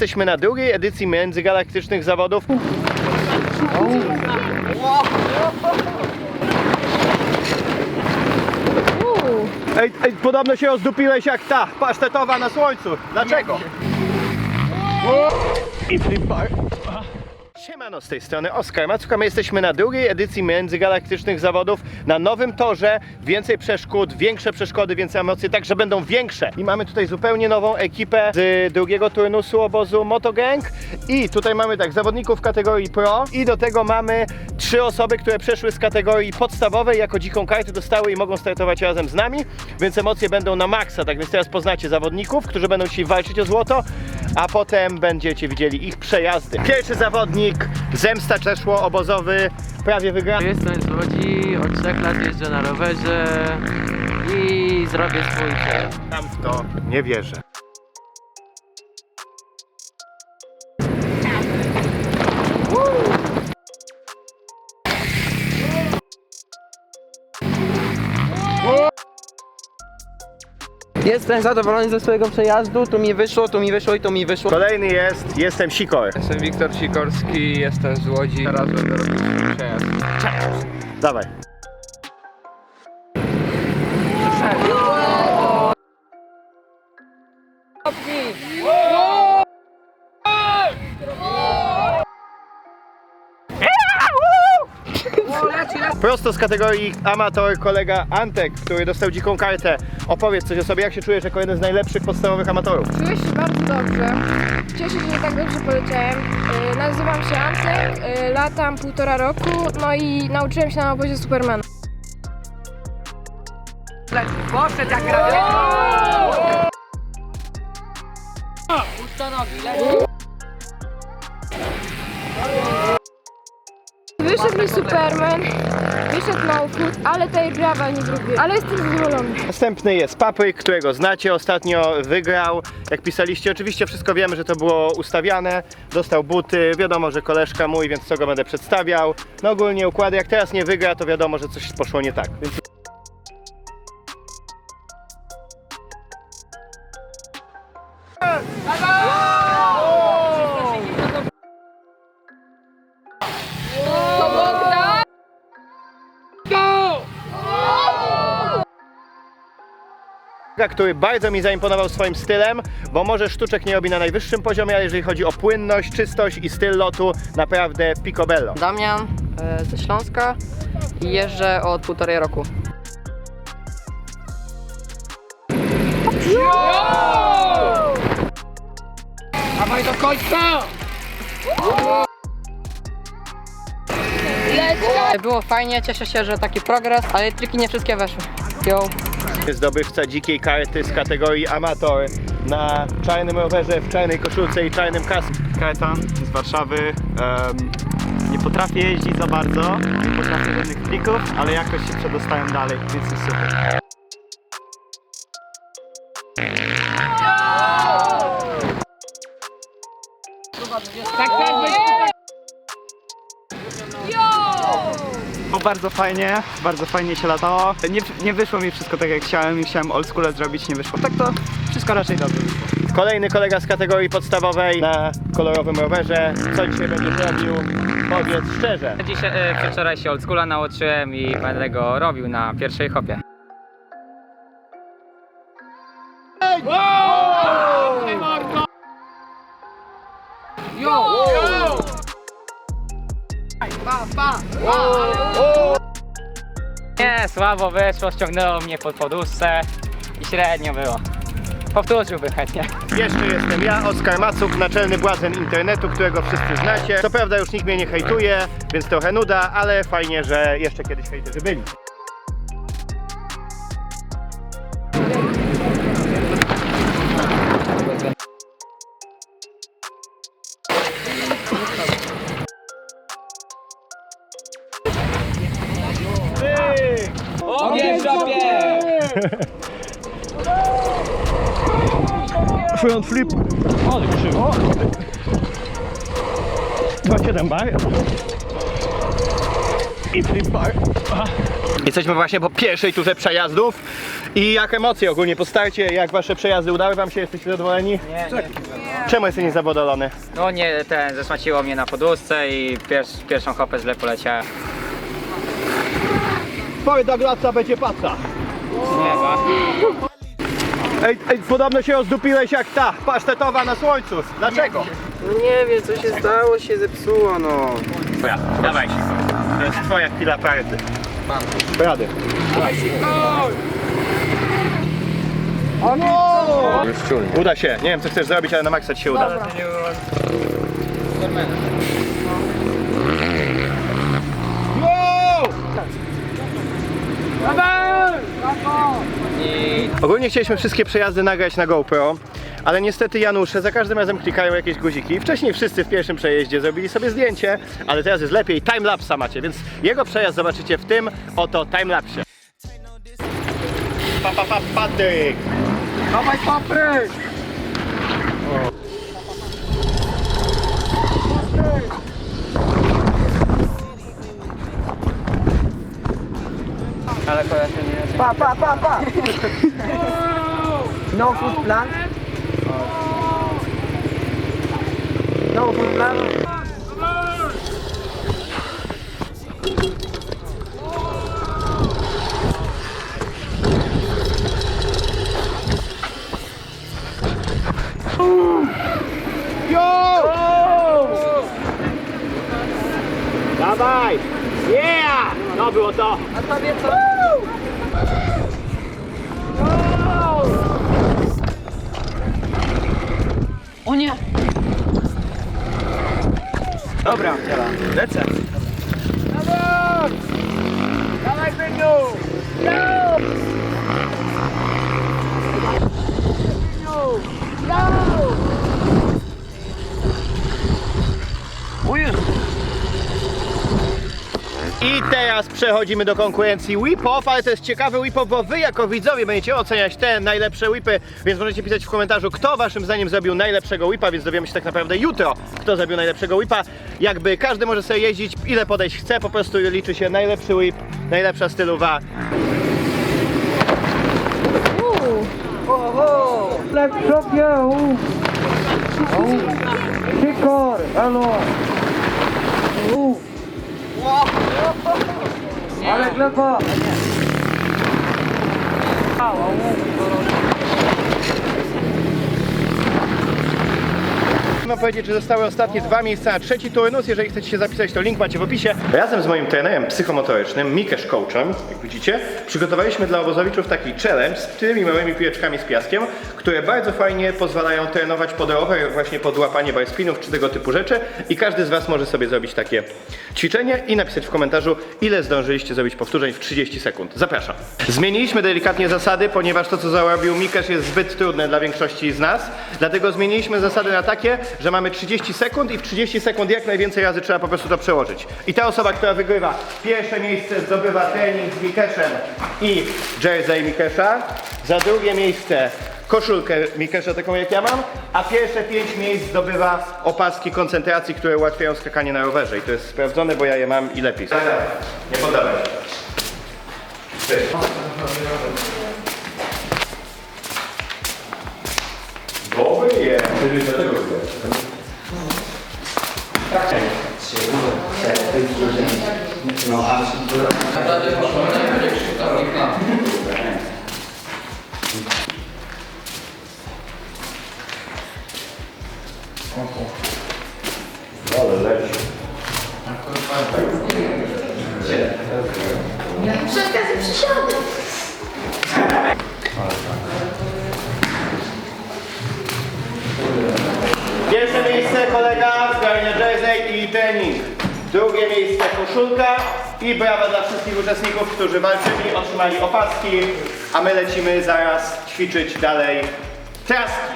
Jesteśmy na drugiej edycji międzygalaktycznych zawodów. Ej, ej, podobno się rozdupiłeś jak ta pasztetowa na słońcu. Dlaczego? I. Siemano, z tej strony Oskar Macuka. My jesteśmy na drugiej edycji międzygalaktycznych zawodów na nowym torze. Więcej przeszkód, większe przeszkody, więcej emocji, także będą większe. I mamy tutaj zupełnie nową ekipę z drugiego turnusu obozu Motogang. I tutaj mamy tak, zawodników kategorii Pro i do tego mamy trzy osoby, które przeszły z kategorii podstawowej, jako dziką kartę dostały i mogą startować razem z nami, więc emocje będą na maksa, tak więc teraz poznacie zawodników, którzy będą dzisiaj walczyć o złoto, a potem będziecie widzieli ich przejazdy. Pierwszy zawodnik, Zemsta Czeszło, obozowy, prawie wygrany. Jestem z Łodzi, od 3 lat jeżdżę na rowerze i zrobię swój przejazd. Tam w to nie wierzę. Jestem zadowolony ze swojego przejazdu, tu mi wyszło, tu mi wyszło i tu mi wyszło. Kolejny jest, jestem Sikor. Jestem Wiktor Sikorski, jestem z Łodzi. Teraz będę robił przejazd. Dawaj. Prosto z kategorii amator kolega Antek, który dostał dziką kartę. Opowiedz coś o sobie, jak się czujesz jako jeden z najlepszych podstawowych amatorów. Czuję się bardzo dobrze. Cieszę się, że tak dobrze poleciałem. Yy, nazywam się Antek, yy, latam półtora roku, no i nauczyłem się na obozie Supermana. Wyszedł mi Superman, wyszedł Małkut, ale tej brawa nie zrobię. Ale jestem zadowolony. Następny jest Papryk, którego znacie, ostatnio wygrał. Jak pisaliście, oczywiście wszystko wiemy, że to było ustawiane. Dostał buty, wiadomo, że koleżka mój, więc co go będę przedstawiał. No ogólnie układy, jak teraz nie wygra, to wiadomo, że coś poszło nie tak. Więc który bardzo mi zaimponował swoim stylem, bo może sztuczek nie robi na najwyższym poziomie, ale jeżeli chodzi o płynność, czystość i styl lotu, naprawdę picobello. Damian e, ze Śląska i jeżdżę od półtorej roku. Było fajnie, cieszę się, że taki progres, ale triki nie wszystkie weszły. Yo. Zdobywca dzikiej karty z kategorii amator na czarnym rowerze, w czarnej koszulce i czarnym kasku. Kajetan z Warszawy. Em, nie potrafię jeździć za bardzo, nie potrafię żadnych trików, ale jakoś się przedostałem dalej, więc jest super. Było bardzo fajnie, bardzo fajnie się latało. Nie, nie wyszło mi wszystko tak jak chciałem i chciałem old school zrobić, nie wyszło. Tak to wszystko raczej dobrze wyszło. Kolejny kolega z kategorii podstawowej na kolorowym rowerze. Co dzisiaj będziesz robił? Powiedz szczerze. Dzisiaj, e, wczoraj się oldschoola nauczyłem i będę go robił na pierwszej hopie. Nie, słabo wyszło, ściągnęło mnie pod poduszce i średnio było. Powtórzyłbym chętnie. Jeszcze jestem ja, Oskar Macuk, naczelny błazen internetu, którego wszyscy znacie. Co prawda już nikt mnie nie hejtuje, więc trochę nuda, ale fajnie, że jeszcze kiedyś hejterzy byli. Front flip. Ale krzywo. 2,7 bar. I flip bar. Jesteśmy właśnie po pierwszej turze przejazdów i jak emocje ogólnie po starcie, jak wasze przejazdy udały wam się, jesteście zadowoleni? Nie, nie. Czemu jesteś niezadowolony? No nie, ten, zasmaciło mnie na podłóżce i pier pierwszą hopę źle poleciałem. Powiedz Douglas, będzie paca. Ej, ej, podobno się ozdupiłeś jak ta pasztetowa na słońcu. Dlaczego? No nie wiem, co się stało, się zepsuło, no. Dobra, dawaj się. To jest twoja chwila prawdy. Mam. Rady. O no! Uda się. Nie wiem co chcesz zrobić, ale na maksa ci się uda. Wow! Ogólnie chcieliśmy wszystkie przejazdy nagrać na GoPro, ale niestety Janusze za każdym razem klikają jakieś guziki. Wcześniej wszyscy w pierwszym przejeździe zrobili sobie zdjęcie, ale teraz jest lepiej. Timelapsa macie, więc jego przejazd zobaczycie w tym oto timelapsie. Pa, pa, pa, Patryk! Dawaj papryk! Ale kojarzę nie Pa, pa, pa, pa! No food plan? No food plan? Dawaj! Yeah! No było to! O nie! Dobra, lecę. Dawaj, Byniu! I teraz przechodzimy do konkurencji whip-off, ale to jest ciekawy whip-off, bo wy jako widzowie będziecie oceniać te najlepsze whipy, więc możecie pisać w komentarzu, kto waszym zdaniem zrobił najlepszego whipa, więc dowiemy się tak naprawdę jutro, kto zrobił najlepszego whipa. Jakby każdy może sobie jeździć, ile podejść chce, po prostu liczy się najlepszy whip, najlepsza stylowa. Let's go! Kikor, Ale gleba! Mam powiedzieć, że zostały ostatnie dwa miejsca na trzeci turnus. Jeżeli chcecie się zapisać, to link macie w opisie. Razem z moim trenerem psychomotorycznym, Mikesz Coachem, jak widzicie, przygotowaliśmy dla obozowiczów taki challenge z tymi małymi piłeczkami z piaskiem, które bardzo fajnie pozwalają trenować pod rower, właśnie pod łapanie barspinów czy tego typu rzeczy. I każdy z Was może sobie zrobić takie ćwiczenie i napisać w komentarzu, ile zdążyliście zrobić powtórzeń w 30 sekund. Zapraszam. Zmieniliśmy delikatnie zasady, ponieważ to, co zarobił Mikesz jest zbyt trudne dla większości z nas. Dlatego zmieniliśmy zasady na takie, że mamy 30 sekund i w 30 sekund jak najwięcej razy trzeba po prostu to przełożyć. I ta osoba, która wygrywa pierwsze miejsce zdobywa trening z Mikeszem i jersey Mikesza. Za drugie miejsce koszulkę Mikesza taką jak ja mam, a pierwsze pięć miejsc zdobywa opaski koncentracji, które ułatwiają skakanie na rowerze. I to jest sprawdzone, bo ja je mam i lepiej. Nie poddawaj się. Kolega zgarnia jersey i trening. Drugie miejsce koszulka i brawa dla wszystkich uczestników, którzy walczyli, otrzymali opaski, a my lecimy zaraz ćwiczyć dalej traski.